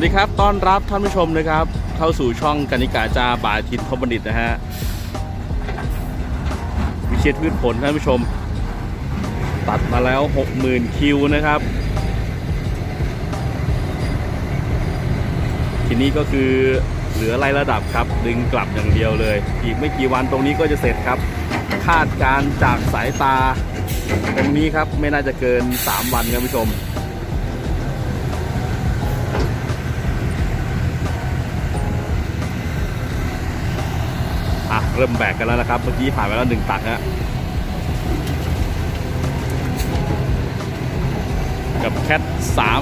สวัสดีครับ ต้อนรับท่านผู้ชมนะครับ เข้าสู่ช่องกนิกาจาบาทิตพบดิตนะฮะ วิเชียรพืชผลท่านผู้ชม ตัดมาแล้ว 60,000 คิวนะครับ ทีนี้ก็คือเหลือไล่ระดับครับ ดึงกลับอย่างเดียวเลย อีกไม่กี่วันตรงนี้ก็จะเสร็จครับ คาดการจากสายตา ตรงนี้ครับไม่น่าจะเกิน 3 วันครับผู้ชม เริ่มแบกกันแล้วนะครับ เมื่อกี้ผ่านไปแล้วหนึ่งตักฮะกับแคท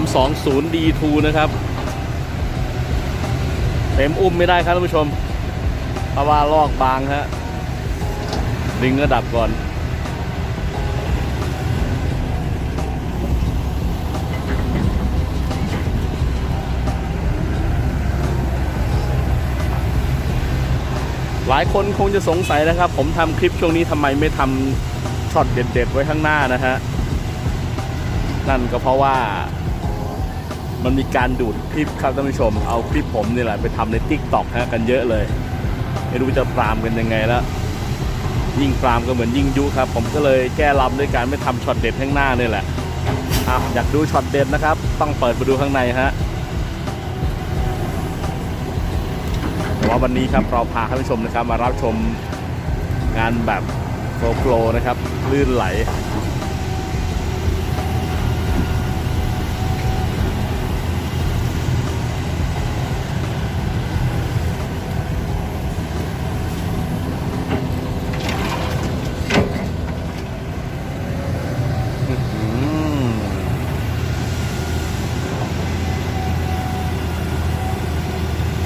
320 D2 นะครับ เต็มอุ้มไม่ได้ครับท่านผู้ชมเพราะว่าลอกบางฮะดึงระดับก่อน หลายคนคงจะสงสัยนะครับ ผมทำคลิปช่วงนี้ทำไมไม่ทำช็อตเด็ด ๆ ไว้ข้างหน้านะฮะนั่นก็เพราะว่ามันมีการดูดคลิปครับท่านผู้ชม เอาคลิปผมนี่แหละไปทำใน t ิ k t o k ฮะกันเยอะเลย ไม่รู้จะปรามกันยังไงแล้ว ยิ่งปรามก็เหมือนยิ่งยุครับ ผมก็เลยแก้ลำด้วยการไม่ทำช็อตเด็ดข้างหน้านี่แหละออยากดูช็อตเด็ดนะครับ ต้องเปิดไปดูข้างในฮะ แต่ว่าวันนี้ครับเราพาท่านผู้ชมนะครับมารับชมงานแบบโฟล์โฟลว์นะครับลื่นไหล อืม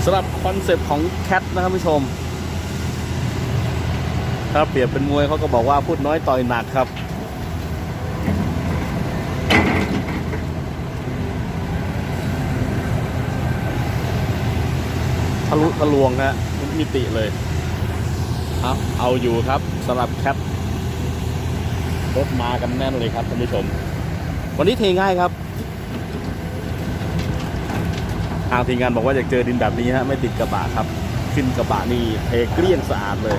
สำหรับค อนเซปต์ของแคทนะครับผู้ชม ถ้าเปรียบเป็นมวยเขาก็บอกว่าพูดน้อยต่อยหนักครับ ทะลุทะลวงฮะมิติเลยเอาเอาอยู่ครับสำหรับแคทรถมากันแน่นเลยครับท่านผู้ชม วันนี้เทง่ายครับ ทางทีมงานบอกว่าอยากเจอดินแบบนี้ฮะไม่ติดกระบะครับ ขึ้นกระบะนี่เทเกลี้ยงสะอาดเลย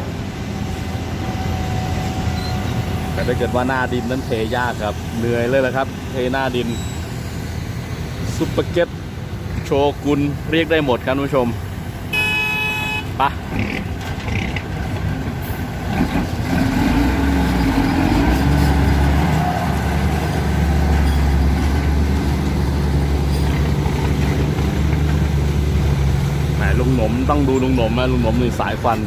แต่ถ้าเกิดว่าหน้าดินนั้นเทยากครับ เหนื่อยเลยละครับ เทหน้าดินซุปเปอร์เก็ตโชกุนเรียกได้หมดครับท่นผู้ชมไปะ ลุงหนมต้องดูลุงหนมนะลุงหนมนี่สายฟัน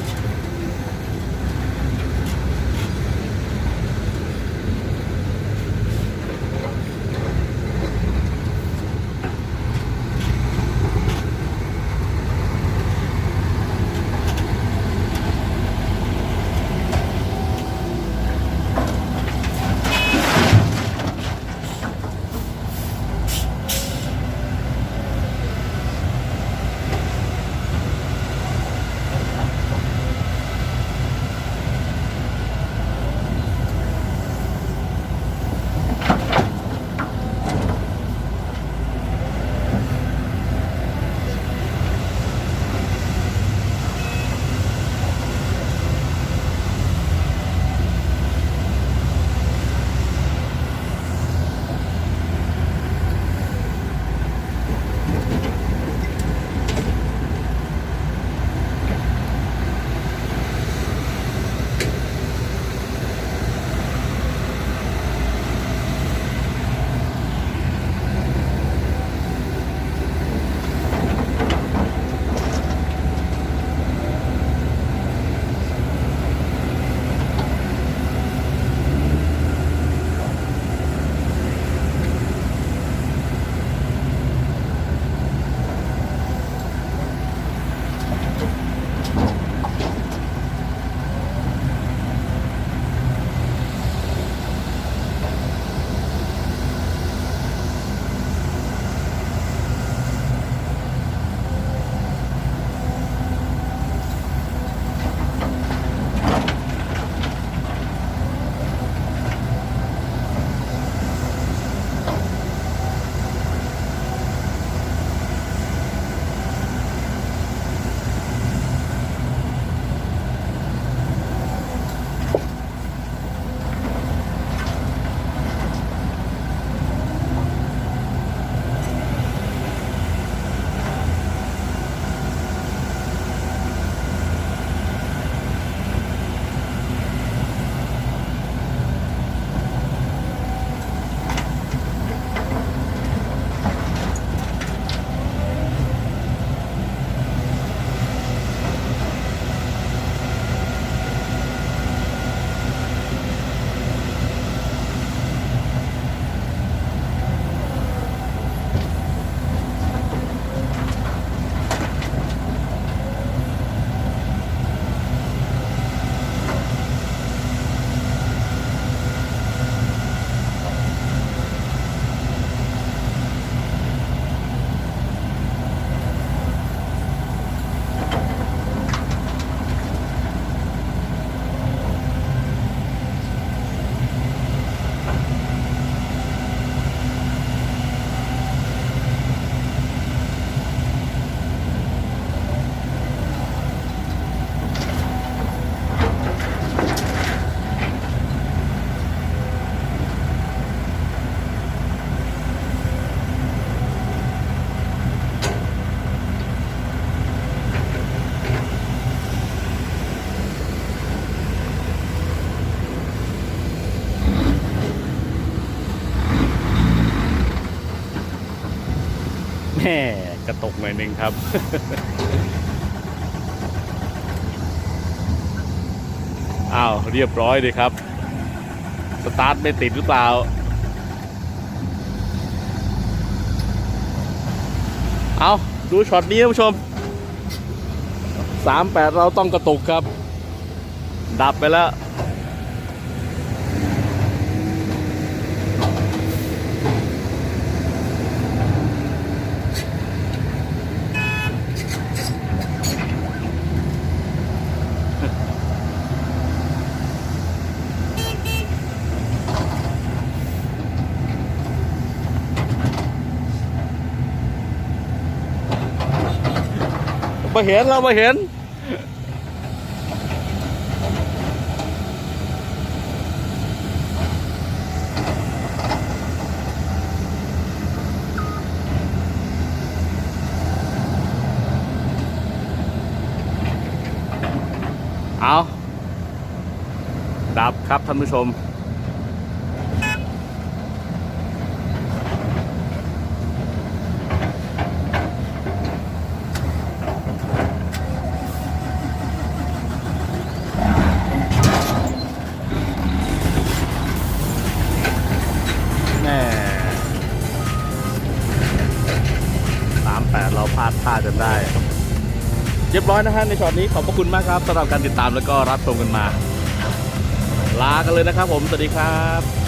กระตกหน่อยหนึ่งครับ อ้าว เรียบร้อยเลยครับ สตาร์ทไม่ติดหรือเปล่า เอาดูช็อตนี้ท่านผู้ชม 38 เราต้องกระตุกครับ ดับไปแล้ว มาเห็นเรามาเห็น เอาดับครับท่านผู้ชม รียบร้อยนะฮะในช็อตนี้ขอบพระคุณมากครับสำหรับการติดตามแล้วก็รับชมกันมา ลากันเลยนะครับผม สวัสดีครับ